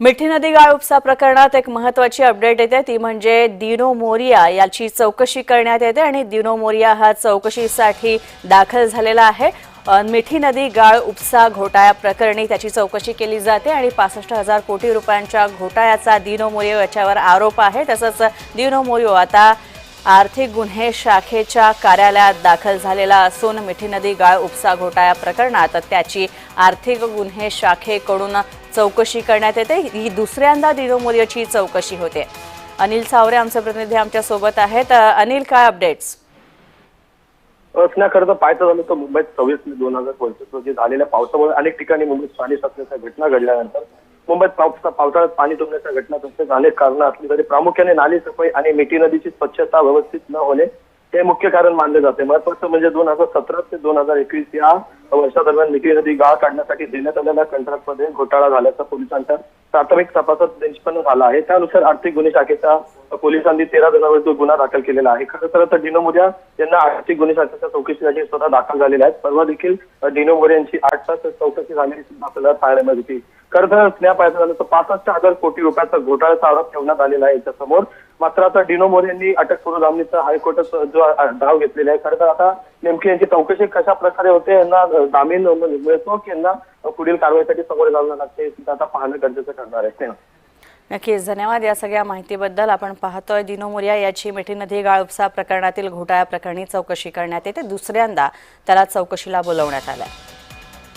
मिठी नदी गाळ उपसा प्रकरणात एक महत्वाची अपडेट येते. ती म्हणजे दिनो मोरिया याची चौकशी करण्यात येते आणि दिनो मोरिया हा चौकशीसाठी दाखल झालेला आहे. मिठी नदी गाळ उपसा घोटाळ्या प्रकरणी त्याची चौकशी केली जाते आणि पासष्ट हजार कोटी रुपयांच्या घोटाळ्याचा दिनो मोरियो याच्यावर आरोप आहे. तसंच दिनो मोरियो आता आर्थिक गुन्हे शाखेच्या कार्यालयात दाखल झालेला असून मिठी नदी गाळ उपसा घोटाळा प्रकरणात त्याची आर्थिक गुन्हे शाखेकडून चौकशी करण्यात येते. ही दुसऱ्यांदा दिनोमोर्याची चौकशी होते. अनिल सावरे आमचे प्रतिनिधी आमच्यासोबत आहेत. अनिल काय अपडेट्स खरं तर पाहायचं झालं तर मुंबईत सव्वीस मे दोन हजार पंचवीस रोजी झालेल्या पावसामुळे अनेक ठिकाणी मुंबईत पाणी साचण्याच्या घटना घडल्यानंतर मुंबईत पावसा पावसाळ्यात पाणी तुंबण्याच्या घटना तसेच अनेक कारणं असली तरी प्रामुख्याने नाली सफाई आणि मिठी नदीची स्वच्छता व्यवस्थित न होणे हे मुख्य कारण मानले जाते. महत्वाचं म्हणजे दोन हजार सतरा ते दोन हजार एकवीस या वर्षादरम्यान मिठी नदी गाळ काढण्यासाठी देण्यात आलेल्या कंत्राटमध्ये घोटाळा झाल्याचा पोलिसांच्या प्राथमिक तपासात निष्पन्न झाला आहे. त्यानुसार आर्थिक गुन्हे शाखेच्या पोलिसांनी तेरा जणांविरुद्ध गुन्हा दाखल केलेला आहे. खरं तर आता डिनो मोर्या यांना आर्थिक गुन्हे शाखेच्या चौकशीसाठी स्वतः दाखल झालेल्या आहेत. परवा देखील डिनो मोर्या यांची आठ तास चौकशी झालेली सुद्धा आपल्याला पाहायला मिळत. कर्ज खरं झालं तर पासष्ट हजार कोटी रुपयाचा घोटाळ्याचा आरोप ठेवण्यात आलेला आहे याच्यासमोर. मात्र आता डिनो मोरे यांनी अटकपूर्व जामिनीचा हायकोर्टात जो धाव घेतलेला आहे. खरं तर आता नेमकी यांची चौकशी कशा प्रकारे होते यांना जामीन मिळतो की यांना पुढील कारवाईसाठी समोर जावं लागते सुद्धा आता पाहणं गरजेचं ठरणार आहे. नक्कीच धन्यवाद या सगळ्या माहितीबद्दल. आपण पाहतोय दिनो मोर्या याची मिठी नदी प्रकरणातील घोटाळ्या प्रकरणी चौकशी करण्यात येते. दुसऱ्यांदा त्याला चौकशीला बोलवण्यात आलं